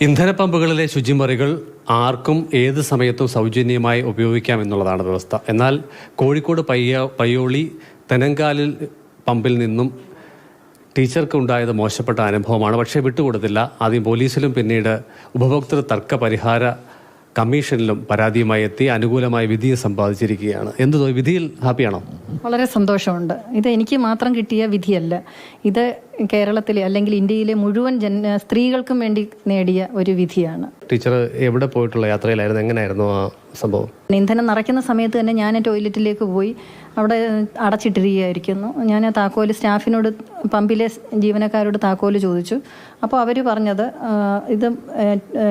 ഇന്ധന പമ്പുകളിലെ ശുചിമുറികൾ ആർക്കും ഏത് സമയത്തും സൗജന്യമായി ഉപയോഗിക്കാം എന്നുള്ളതാണ് വ്യവസ്ഥ. എന്നാൽ കോഴിക്കോട് പയ്യ പയ്യോളി തെനങ്കാലിൽ പമ്പിൽ നിന്നും ടീച്ചർക്ക് ഉണ്ടായത് മോശപ്പെട്ട അനുഭവമാണ്. പക്ഷേ വിട്ടുകൊടുത്തില്ല. ആദ്യം പോലീസിലും പിന്നീട് ഉപഭോക്തൃ തർക്ക പരിഹാര കമ്മീഷനിലും പരാതിയുമായി എത്തി അനുകൂലമായ വിധിയെ സമ്പാദിച്ചിരിക്കുകയാണ്. എന്ത്? വിധിയിൽ ഹാപ്പിയാണോ? വളരെ സന്തോഷമുണ്ട്. ഇത് എനിക്ക് മാത്രം കിട്ടിയ വിധിയല്ല. ഇത് കേരളത്തിലെ അല്ലെങ്കിൽ ഇന്ത്യയിലെ മുഴുവൻ ജന സ്ത്രീകൾക്കും വേണ്ടി നേടിയ ഒരു വിധിയാണ്. ടീച്ചർ എവിടെ പോയിട്ടുള്ള യാത്രയിലായിരുന്നു? എങ്ങനെയായിരുന്നു ആ സംഭവം? ഇന്ധനം നിറയ്ക്കുന്ന സമയത്ത് തന്നെ ഞാൻ ടോയ്ലറ്റിലേക്ക് പോയി. അവിടെ അടച്ചിട്ടിരിക്കുകയായിരിക്കുന്നു. ഞാൻ താക്കോൽ താക്കോൽ സ്റ്റാഫിനോട് പമ്പിലെ ജീവനക്കാരോട് താക്കോൽ ചോദിച്ചു. അപ്പോൾ അവർ പറഞ്ഞത് ഇത്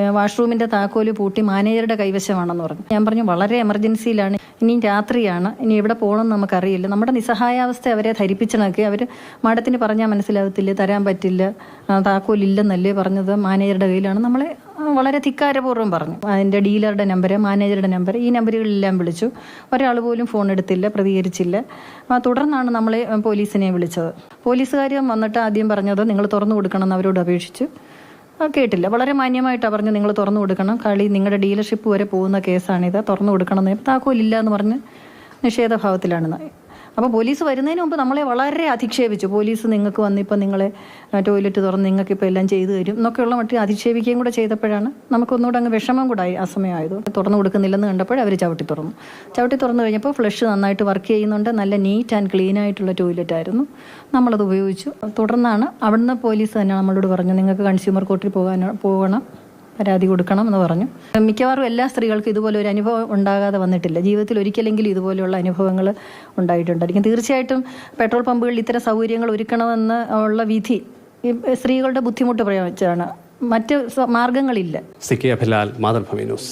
വാഷ്റൂമിന്റെ താക്കോൽ പൂട്ടി മാനേജറുടെ കൈവശമാണെന്ന് പറഞ്ഞു. ഞാൻ പറഞ്ഞു വളരെ എമർജൻസിയിലാണ്. ഇനി രാത്രിയാണ്. ഇനി എവിടെ പോകണമെന്ന് നമുക്കറിയില്ല. നമ്മുടെ നിസ്സഹായാവസ്ഥ അവരെ ധരിപ്പിച്ചണക്കി അവർ മാഡത്തിന് പറഞ്ഞാൽ മനസ്സിലാവത്തില്ല തരാൻ പറ്റില്ല താക്കോലില്ലെന്നല്ലേ പറഞ്ഞത്? മാനേജറുടെ കയ്യിലാണ്. നമ്മളെ വളരെ ധിക്കാരപൂർവം പറഞ്ഞു. അതിന്റെ ഡീലറുടെ നമ്പർ മാനേജറുടെ നമ്പർ ഈ നമ്പറുകളിലെല്ലാം വിളിച്ചു. ഒരാൾ പോലും ഫോൺ എടുത്തില്ല പ്രതികരിച്ചില്ല. തുടർന്നാണ് നമ്മളെ പോലീസിനെ വിളിച്ചത്. പോലീസുകാർ വന്നിട്ട് ആദ്യം പറഞ്ഞത് നിങ്ങൾ തുറന്നു കൊടുക്കണം എന്ന് അവരോട് അപേക്ഷിച്ചു. കേട്ടില്ല. വളരെ മാന്യമായിട്ടാണ് പറഞ്ഞു നിങ്ങൾ തുറന്നു കൊടുക്കണം. കളി നിങ്ങളുടെ ഡീലർഷിപ്പ് വരെ പോകുന്ന കേസാണിത്. തുറന്നു കൊടുക്കണം താക്കോലില്ല എന്ന് പറഞ്ഞ് നിഷേധഭാവത്തിലാണ് അപ്പോൾ പോലീസ് വരുന്നതിന് മുമ്പ് നമ്മളെ വളരെ അധിക്ഷേപിച്ചു. പോലീസ് നിങ്ങൾക്ക് വന്നിപ്പോൾ നിങ്ങളെ ടോയ്ലറ്റ് തുറന്ന് നിങ്ങൾക്ക് ഇപ്പോൾ എല്ലാം ചെയ്തു തരും എന്നൊക്കെയുള്ള മറ്റു അധിക്ഷേപിക്കുകയും കൂടെ ചെയ്തപ്പോഴാണ് നമുക്കൊന്നുകൂടെ അങ്ങ് വിഷമം കൂടെ ആയി ആ സമയമായത്. തുറന്നു കൊടുക്കുന്നില്ലെന്ന് കണ്ടപ്പോൾ അവർ ചവിട്ടി തുറന്നു. ചവിട്ടി തുറന്നു കഴിഞ്ഞപ്പോൾ ഫ്ലഷ് നന്നായിട്ട് വർക്ക് ചെയ്യുന്നുണ്ട്. നല്ല നീറ്റ് ആൻഡ് ക്ലീൻ ആയിട്ടുള്ള ടോയ്ലറ്റ് ആയിരുന്നു. നമ്മളത് ഉപയോഗിച്ചു. തുടർന്നാണ് അവിടുന്ന് പോലീസ് തന്നെ നമ്മളോട് പറഞ്ഞു നിങ്ങൾക്ക് കൺസ്യൂമർ കോർട്ടിൽ പോകാൻ പോകണം. പരാതി കൊടുക്കണം എന്ന് പറഞ്ഞു. മിക്കവാറും എല്ലാ സ്ത്രീകൾക്കും ഇതുപോലെ ഒരു അനുഭവം ഉണ്ടാകാതെ വന്നിട്ടില്ല. ജീവിതത്തിൽ ഒരിക്കലെങ്കിലും ഇതുപോലെയുള്ള അനുഭവങ്ങൾ ഉണ്ടായിട്ടുണ്ടായിരിക്കും. തീർച്ചയായിട്ടും പെട്രോൾ പമ്പുകളിൽ ഇത്തരം സൗകര്യങ്ങൾ ഒരുക്കണമെന്ന് ഉള്ള വിധി സ്ത്രീകളുടെ ബുദ്ധിമുട്ട് പ്രയോഗിച്ചാണ്. മറ്റ് മാർഗങ്ങളില്ല. C K Abhilal Mathrubhumi news.